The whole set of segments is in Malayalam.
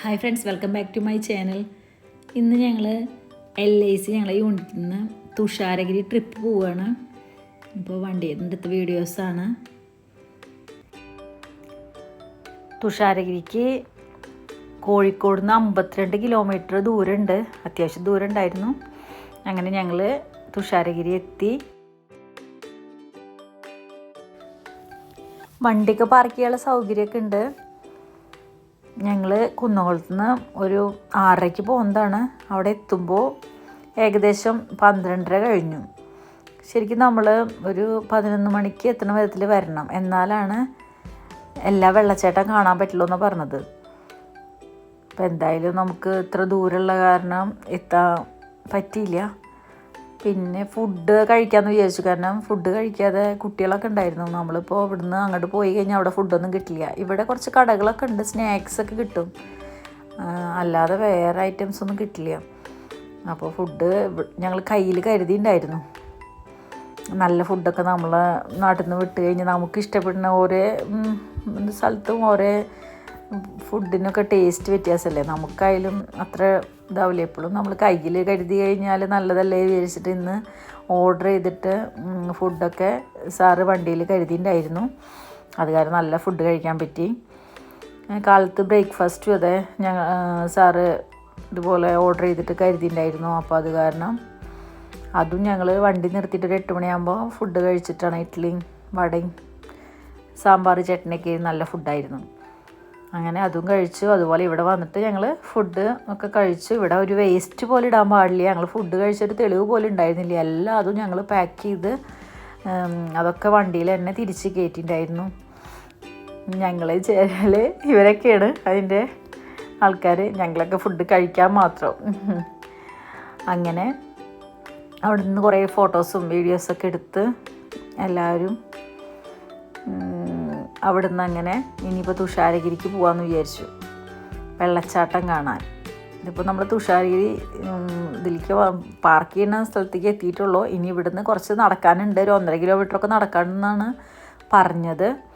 Hi friends welcome back to my channel ഇന്ന് ഞങ്ങൾ എൽ ഐ സി ഞങ്ങളെ യൂണിറ്റിൽ നിന്ന് തുഷാരഗിരി ട്രിപ്പ് പോവുകയാണ് ഇപ്പോൾ വണ്ടി എടുത്ത വീഡിയോസാണ് തുഷാരഗിരിക്ക് കോഴിക്കോട് നിന്ന് അമ്പത്തിരണ്ട് കിലോമീറ്റർ ദൂരമുണ്ട് അത്യാവശ്യം ദൂരം ഉണ്ടായിരുന്നു അങ്ങനെ ഞങ്ങൾ തുഷാരഗിരി എത്തി. വണ്ടിയൊക്കെ പാർക്ക് ചെയ്യാനുള്ള സൗകര്യമൊക്കെ ഉണ്ട്. ഞങ്ങൾ കുന്നുകുളത്ത് നിന്ന് ഒരു ആറരയ്ക്ക് പോകുന്നതാണ്. അവിടെ എത്തുമ്പോൾ ഏകദേശം പന്ത്രണ്ടര കഴിഞ്ഞു. ശരിക്കും നമ്മൾ ഒരു പതിനൊന്ന് മണിക്ക് എത്തുന്ന വിധത്തിൽ വരണം. എന്നാലാണ് എല്ലാ വെള്ളച്ചാട്ടം കാണാൻ പറ്റുള്ളൂ എന്ന് പറഞ്ഞത്. അപ്പോൾ എന്തായാലും നമുക്ക് ഇത്ര ദൂരമുള്ള കാരണം എത്താൻ പറ്റിയില്ല. പിന്നെ ഫുഡ് കഴിക്കാമെന്ന് വിചാരിച്ചു. കാരണം ഫുഡ് കഴിക്കാതെ കുട്ടികളൊക്കെ ഉണ്ടായിരുന്നു. നമ്മളിപ്പോൾ ഇവിടുന്ന് അങ്ങോട്ട് പോയി കഴിഞ്ഞാൽ അവിടെ ഫുഡൊന്നും കിട്ടില്ല. ഇവിടെ കുറച്ച് കടകളൊക്കെ ഉണ്ട്. സ്നാക്സ് ഒക്കെ കിട്ടും. അല്ലാതെ വേറെ ഐറ്റംസ് ഒന്നും കിട്ടില്ല. അപ്പോൾ ഫുഡ് ഞങ്ങൾ കയ്യിൽ കരുതിയിട്ടുണ്ടായിരുന്നു നല്ല ഫുഡൊക്കെ നമ്മളെ നാട്ടിൽ നിന്ന് വിട്ട് കഴിഞ്ഞാൽ നമുക്ക് ഇഷ്ടപ്പെടുന്ന ഓരോ സ്ഥലത്തും ഓരോ ഫുഡിനൊക്കെ ടേസ്റ്റ് വ്യത്യാസമല്ലേ? നമുക്കായാലും അത്ര ഇതാവില്ല? എപ്പോഴും നമ്മൾ കയ്യിൽ കരുതി കഴിഞ്ഞാൽ നല്ലതല്ലേ വിചാരിച്ചിട്ട് ഇന്ന് ഓർഡർ ചെയ്തിട്ട് ഫുഡൊക്കെ സാറ് വണ്ടിയിൽ കരുതിയിട്ടുണ്ടായിരുന്നു. അത് കാരണം നല്ല ഫുഡ് കഴിക്കാൻ പറ്റി. കാലത്ത് ബ്രേക്ക്ഫാസ്റ്റും അതെ ഞങ്ങൾ സാറ് ഇതുപോലെ ഓർഡർ ചെയ്തിട്ട് കരുതിയിട്ടുണ്ടായിരുന്നു. അപ്പോൾ അത് കാരണം അതും ഞങ്ങൾ വണ്ടി നിർത്തിയിട്ട് ഒരു എട്ട് മണിയാകുമ്പോൾ ഫുഡ് കഴിച്ചിട്ടാണ് ഇഡ്ഡലിയും വടയും സാമ്പാർ ചട്നിയൊക്കെ നല്ല ഫുഡായിരുന്നു അങ്ങനെ അതും കഴിച്ചു. അതുപോലെ ഇവിടെ വന്നിട്ട് ഞങ്ങൾ ഫുഡ് ഒക്കെ കഴിച്ചു. ഇവിടെ ഒരു വേസ്റ്റ് പോലെ ഇടാൻ പാടില്ല. ഞങ്ങൾ ഫുഡ് കഴിച്ചൊരു തെളിവ് പോലെ ഉണ്ടായിരുന്നില്ല. എല്ലാം അതും ഞങ്ങൾ പാക്ക് ചെയ്ത് അതൊക്കെ വണ്ടിയിൽ തന്നെ തിരിച്ച് കയറ്റിയിട്ടുണ്ടായിരുന്നു ഞങ്ങൾ ചേരൽ ഇവരൊക്കെയാണ് അതിന്റെ ആൾക്കാർ ഞങ്ങളൊക്കെ ഫുഡ് കഴിക്കാൻ മാത്രം. അങ്ങനെ അവിടെ നിന്ന് കുറേ ഫോട്ടോസും വീഡിയോസൊക്കെ എടുത്ത് എല്ലാവരും അവിടുന്ന് അങ്ങനെ ഇനിയിപ്പോൾ തുഷാരഗിരിക്ക് പോകാമെന്ന് വിചാരിച്ചു. വെള്ളച്ചാട്ടം കാണാൻ. ഇതിപ്പോൾ നമ്മൾ തുഷാരഗിരി ഇതിലേക്ക് പാർക്ക് ചെയ്യുന്ന സ്ഥലത്തേക്ക് എത്തിയിട്ടുള്ളൂ. ഇനി ഇവിടുന്ന് കുറച്ച് നടക്കാനുണ്ട്. ഒരു ഒന്നര കിലോമീറ്ററൊക്കെ നടക്കാനെന്നാണ് പറഞ്ഞത്.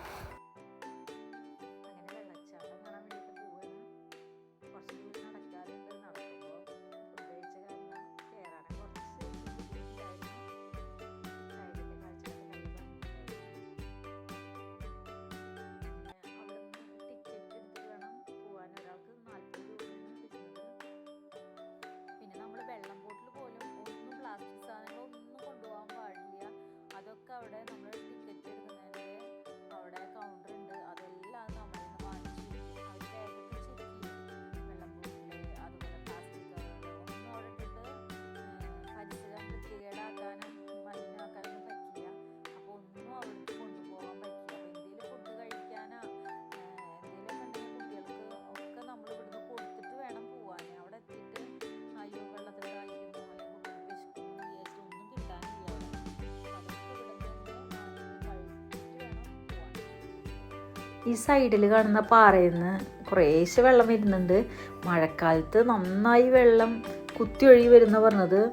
ഈ സൈഡിൽ കാണുന്ന പാറയിൽ നിന്ന് കുറേശ്ശെ വെള്ളം വരുന്നുണ്ട്. മഴക്കാലത്ത് നന്നായി വെള്ളം കുത്തി ഒഴുകി വരുന്ന പറഞ്ഞത്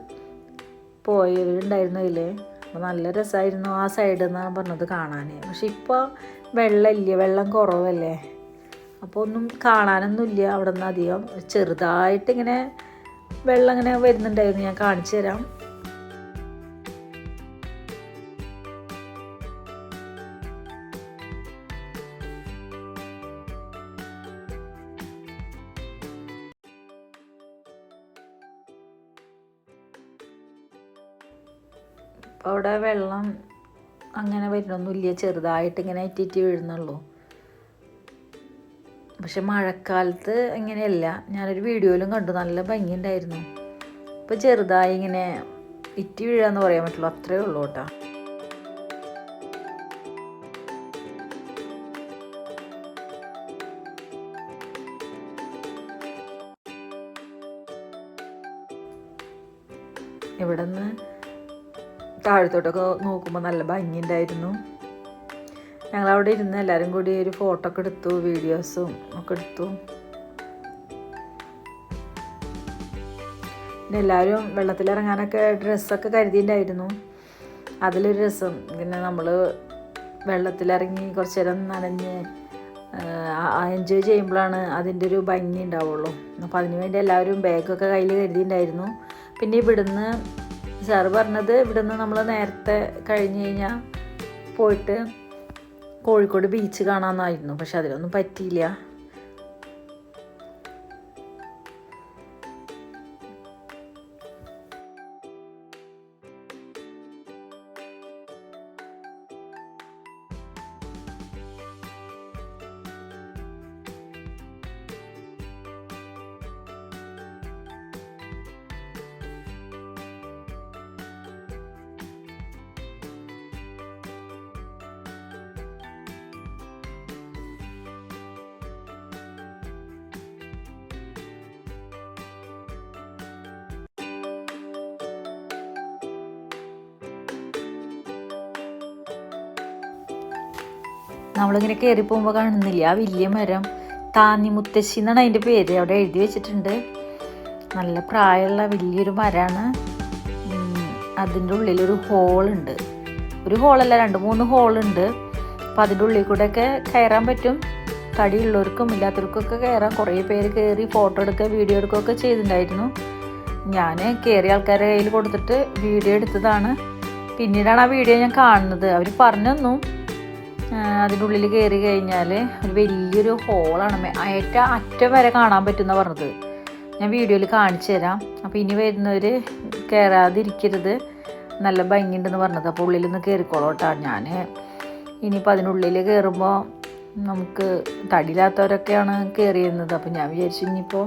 പോയവരുണ്ടായിരുന്നു അതിൽ അപ്പോൾ നല്ല രസമായിരുന്നു ആ സൈഡിൽ നിന്നാണ് പറഞ്ഞത് കാണാൻ പക്ഷെ ഇപ്പോൾ വെള്ളമില്ല വെള്ളം കുറവല്ലേ? അപ്പോൾ ഒന്നും കാണാനൊന്നുമില്ല. അവിടെ നിന്ന് അധികം ചെറുതായിട്ട് ഇങ്ങനെ വെള്ളം ഇങ്ങനെ വരുന്നുണ്ടായിരുന്നു. ഞാൻ കാണിച്ചു തരാം. അവിടെ വെള്ളം അങ്ങനെ വരുന്നൊന്നുമില്ല ചെറുതായിട്ട് ഇങ്ങനെ ഇറ്റിറ്റി വീഴുന്നുള്ളൂ. പക്ഷെ മഴക്കാലത്ത് ഇങ്ങനെയല്ല. ഞാനൊരു വീഡിയോയിലും കണ്ടു നല്ല ഭംഗിയുണ്ടായിരുന്നു. ഇപ്പോൾ ചെറുതായി ഇങ്ങനെ ഇറ്റി വീഴാന്ന് പറയാൻ പറ്റുള്ളൂ അത്രേ ഉള്ളൂ കേട്ടോ. ഇവിടെ നിന്ന് താഴത്തോട്ടൊക്കെ നോക്കുമ്പോൾ നല്ല ഭംഗിയുണ്ടായിരുന്നു. ഞങ്ങളവിടെ ഇരുന്ന് എല്ലാവരും കൂടി ഒരു ഫോട്ടോ ഒക്കെ എടുത്തു വീഡിയോസും ഒക്കെ എടുത്തു. പിന്നെ എല്ലാവരും വെള്ളത്തിലിറങ്ങാനൊക്കെ ഡ്രസ്സൊക്കെ കരുതിയിട്ടുണ്ടായിരുന്നു. അതിലൊരു രസം പിന്നെ നമ്മൾ വെള്ളത്തിലിറങ്ങി കുറച്ച് നേരം നനഞ്ഞ് എൻജോയ് ചെയ്യുമ്പോഴാണ് അതിന്റെ ഒരു ഭംഗി ഉണ്ടാവുള്ളൂ. അപ്പോൾ അതിന് വേണ്ടി എല്ലാവരും ബാഗൊക്കെ കയ്യിൽ കരുതിയിട്ടുണ്ടായിരുന്നു. പിന്നെ ഇവിടുന്ന് സാറ് പറഞ്ഞത് ഇവിടുന്ന് നമ്മൾ നേരത്തെ കഴിഞ്ഞ് കഴിഞ്ഞാൽ പോയിട്ട് കോഴിക്കോട് ബീച്ച് കാണാമെന്നായിരുന്നു പക്ഷെ അതിലൊന്നും പറ്റിയില്ല. നമ്മളിങ്ങനെ കയറി പോകുമ്പോൾ കാണുന്നില്ല? ആ വലിയ മരം. താന്നി മുത്തശ്ശി എന്നാണ് അതിന്റെ പേര്. അവിടെ എഴുതി വെച്ചിട്ടുണ്ട്. നല്ല പ്രായമുള്ള വലിയൊരു മരമാണ്. അതിന്റെ ഉള്ളിലൊരു ഹോളുണ്ട്. ഒരു ഹോളല്ല രണ്ട് മൂന്ന് ഹോളുണ്ട്. അപ്പോൾ അതിന്റെ ഉള്ളിൽ കൂടെയൊക്കെ കയറാൻ പറ്റും. തടിയുള്ളവർക്കും ഇല്ലാത്തവർക്കൊക്കെ കയറാം. കുറേ പേര് കയറി ഫോട്ടോ എടുക്കുക വീഡിയോ എടുക്കുകയൊക്കെ ചെയ്തിട്ടുണ്ടായിരുന്നു. ഞാൻ കയറിയ ആൾക്കാരുടെ കയ്യിൽ കൊടുത്തിട്ട് വീഡിയോ എടുത്തതാണ്. പിന്നീടാണ് ആ വീഡിയോ ഞാൻ കാണുന്നത്. അവർ പറഞ്ഞു അതിന്റെ ഉള്ളിൽ കയറി കഴിഞ്ഞാൽ ഒരു വലിയൊരു ഹോളാണ് ഏറ്റവും അറ്റം വരെ കാണാൻ പറ്റുന്ന പറഞ്ഞത്. ഞാൻ വീഡിയോയിൽ കാണിച്ചു തരാം. അപ്പോൾ ഇനി വരുന്നവർ കയറാതിരിക്കരുത് നല്ല ഭംഗിയുണ്ടെന്ന് പറഞ്ഞത്. അപ്പോൾ ഉള്ളിലൊന്ന് കയറിക്കോളൂ കേട്ടോ ഞാൻ ഇനിയിപ്പോൾ അതിനുള്ളിൽ കയറുമ്പോൾ നമുക്ക് തടിയില്ലാത്തവരൊക്കെയാണ് കയറിയിരുന്നത് അപ്പോൾ ഞാൻ വിചാരിച്ചു ഇനിയിപ്പോൾ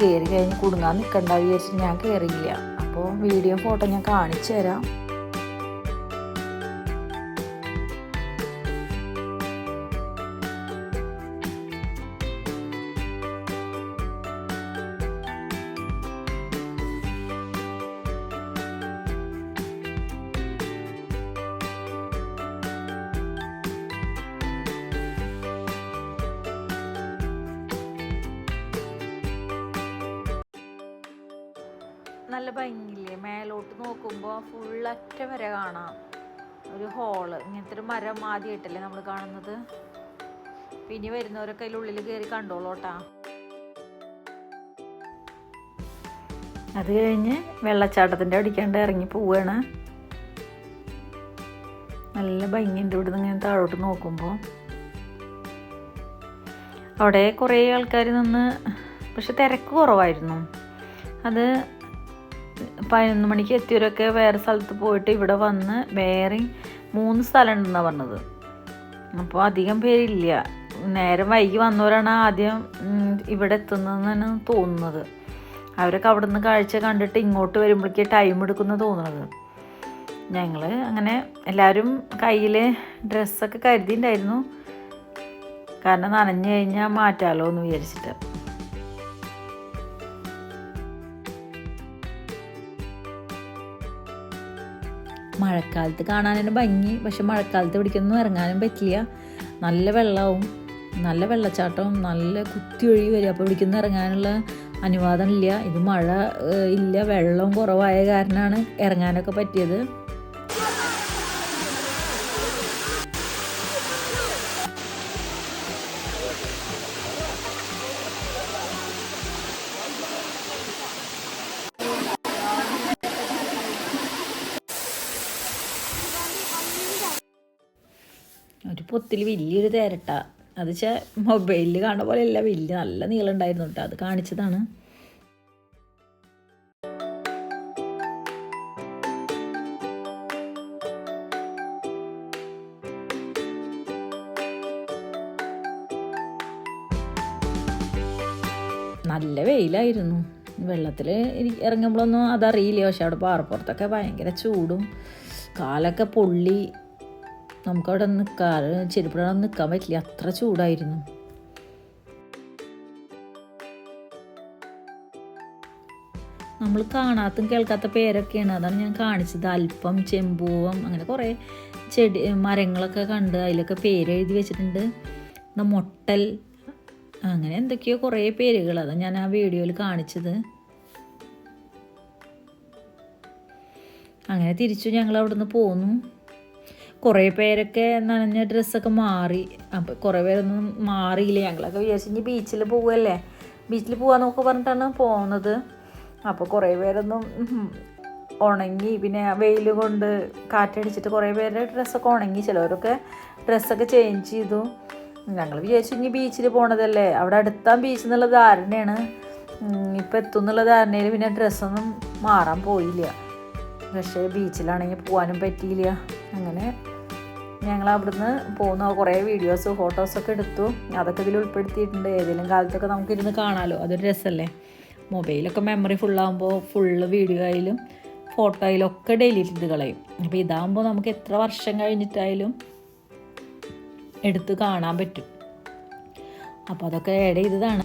കയറി കഴിഞ്ഞ് കുടുങ്ങാൻ നിൽക്കണ്ട വിചാരിച്ച് ഞാൻ കയറിയില്ല അപ്പോൾ വീഡിയോ ഫോട്ടോ ഞാൻ കാണിച്ചു തരാം. നല്ല ഭംഗിയില്ലേ? മേലോട്ട് നോക്കുമ്പോൾ ഫുള്ളറ്റ വരെ കാണാം. ഒരു ഹോൾ ഇങ്ങനത്തെ ഒരു മരം ആദ്യമായിട്ടല്ലേ നമ്മൾ കാണുന്നത്. പിന്നെ വരുന്നവരൊക്കെ അതിലുള്ളിൽ കയറി കണ്ടോളൂട്ടാ. അത് കഴിഞ്ഞ് വെള്ളച്ചാട്ടത്തിന്റെ അടിക്കാണ്ട് ഇറങ്ങി പോവുകയാണ് നല്ല ഭംഗിയുണ്ട് ഇവിടുന്ന് ഇങ്ങനെ താഴോട്ട് നോക്കുമ്പോൾ അവിടെ കുറേ ആൾക്കാർ നിന്ന് പക്ഷെ തിരക്ക് കുറവായിരുന്നു. അത് പതിനൊന്ന് മണിക്ക് എത്തിയവരൊക്കെ വേറെ സ്ഥലത്ത് പോയിട്ട് ഇവിടെ വന്ന് വേറെ മൂന്ന് സ്ഥലം ഉണ്ടെന്നാണ് പറഞ്ഞത്. അപ്പോൾ അധികം പേരില്ല. നേരം വൈകി വന്നവരാണ് ആദ്യം ഇവിടെ എത്തുന്നതെന്നാണ് തോന്നുന്നത്. അവരൊക്കെ അവിടെ നിന്ന് കാഴ്ച കണ്ടിട്ട് ഇങ്ങോട്ട് വരുമ്പോഴേക്ക് ടൈം എടുക്കുന്ന തോന്നുന്നത്. ഞങ്ങൾ അങ്ങനെ എല്ലാവരും കയ്യിൽ ഡ്രസ്സൊക്കെ കരുതിയിട്ടുണ്ടായിരുന്നു കാരണം നനഞ്ഞു കഴിഞ്ഞാൽ മാറ്റാമല്ലോ എന്ന് വിചാരിച്ചിട്ട്. മഴക്കാലത്ത് കാണാനും ഭംഗി. പക്ഷെ മഴക്കാലത്ത് ഇവിടേക്കൊന്നും ഇറങ്ങാനും പറ്റില്ല. നല്ല വെള്ളവും നല്ല വെള്ളച്ചാട്ടവും നല്ല കുത്തി ഒഴുകി വരും. അപ്പോൾ പിടിക്കുന്ന ഇറങ്ങാനുള്ള അനുവാദം ഇല്ല ഇത് മഴ ഇല്ല. വെള്ളവും കുറവായ കാരണമാണ് ഇറങ്ങാനൊക്കെ പറ്റിയത്. ഒരു പൊത്തിൽ വലിയൊരു തേരട്ട. അത് വെച്ചാൽ മൊബൈലിൽ കാണുന്ന പോലെയല്ല വലിയ നല്ല നീളം ഉണ്ടായിരുന്നു കേട്ടോ അത് കാണിച്ചതാണ്. നല്ല വെയിലായിരുന്നു. വെള്ളത്തിൽ ഇറങ്ങുമ്പോഴൊന്നും അതറിയില്ല? പക്ഷെ അവിടെ പാറപ്പുറത്തൊക്കെ ഭയങ്കര ചൂടും. കാലൊക്കെ പൊള്ളി. നമുക്കവിടെ നിൽക്കാൻ ചെരുപ്പിടാൻ നിൽക്കാൻ പറ്റില്ല. അത്ര ചൂടായിരുന്നു. നമ്മൾ കാണാത്തും കേൾക്കാത്ത പേരൊക്കെയാണ്. അതാണ് ഞാൻ കാണിച്ചത്. അല്പം ചെമ്പൂവം അങ്ങനെ കുറേ ചെടി മരങ്ങളൊക്കെ കണ്ട് അതിലൊക്കെ പേര് എഴുതി വെച്ചിട്ടുണ്ട്. മൊട്ടൽ അങ്ങനെ എന്തൊക്കെയോ കുറേ പേരുകൾ. അതാണ് ഞാൻ ആ വീഡിയോയിൽ കാണിച്ചത്. അങ്ങനെ തിരിച്ചു ഞങ്ങൾ അവിടെ നിന്ന് പോന്നു. കുറേ പേരൊക്കെ നനഞ്ഞ ഡ്രസ്സൊക്കെ മാറി. അപ്പോൾ കുറേ പേരൊന്നും മാറിയില്ല. ഞങ്ങളൊക്കെ ഇനി ബീച്ചിൽ പോവുകയല്ലേ ബീച്ചിൽ പോകാമെന്നൊക്കെ പറഞ്ഞിട്ടാണ് പോകുന്നത് അപ്പോൾ കുറേ പേരൊന്നും ഉണങ്ങി. പിന്നെ വെയിൽ കൊണ്ട് കാറ്റടിച്ചിട്ട് കുറേ പേരുടെ ഡ്രസ്സൊക്കെ ഉണങ്ങി. ചിലവരൊക്കെ ഡ്രസ്സൊക്കെ ചേഞ്ച് ചെയ്തു. ഞങ്ങൾ വിചാരിച്ചു ഇനി ബീച്ചിൽ പോണതല്ലേ? അവിടെ അടുത്താൻ ബീച്ച് എന്നുള്ള ധാരണയാണ്. ഇപ്പം എത്തും എന്നുള്ള ധാരണയിൽ പിന്നെ ഡ്രസ്സൊന്നും മാറാൻ പോയില്ല. പക്ഷേ ബീച്ചിലാണെങ്കിൽ പോകാനും പറ്റിയില്ല. അങ്ങനെ ഞങ്ങൾ അവിടുന്ന് പോകുന്ന കുറേ വീഡിയോസ് ഫോട്ടോസൊക്കെ എടുത്തു. അതൊക്കെ ഇതിൽ ഉൾപ്പെടുത്തിയിട്ടുണ്ട്. ഏതെങ്കിലും കാലത്തൊക്കെ നമുക്ക് ഇരുന്ന് കാണാമല്ലോ അതൊരു രസമല്ലേ? മൊബൈലൊക്കെ മെമ്മറി ഫുള്ളാകുമ്പോൾ ഫുള്ള് വീഡിയോ ആയാലും ഫോട്ടോ ആയാലും ഒക്കെ ഡിലീറ്റ് ചെയ്ത് കളയും. അപ്പോൾ ഇതാകുമ്പോൾ നമുക്ക് എത്ര വർഷം കഴിഞ്ഞിട്ടായാലും എടുത്ത് കാണാൻ പറ്റും. അപ്പോൾ അതൊക്കെ ആഡ് ചെയ്തതാണ്.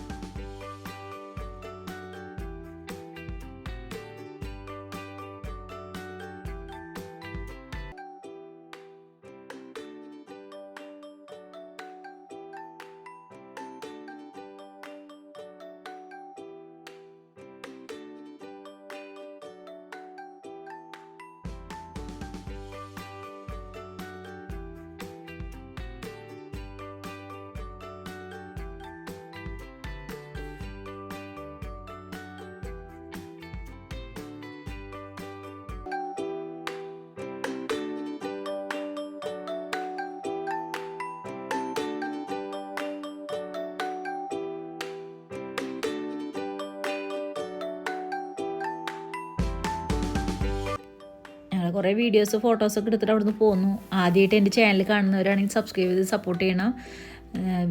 ഞങ്ങൾ കുറേ വീഡിയോസ് ഫോട്ടോസൊക്കെ എടുത്തിട്ട് അവിടുന്ന് പോന്നു. ആദ്യമായിട്ട് എന്റെ ചാനൽ കാണുന്നവരാണെങ്കിൽ സബ്സ്ക്രൈബ് ചെയ്ത് സപ്പോർട്ട് ചെയ്യണം.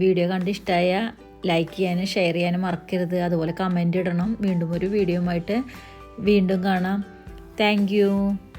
വീഡിയോ കണ്ട് ഇഷ്ടമായ ലൈക്ക് ചെയ്യാനും ഷെയർ ചെയ്യാനും മറക്കരുത്. അതുപോലെ കമന്റ് ഇടണം. വീണ്ടും ഒരു വീഡിയോ ആയിട്ട് വീണ്ടും കാണാം. താങ്ക്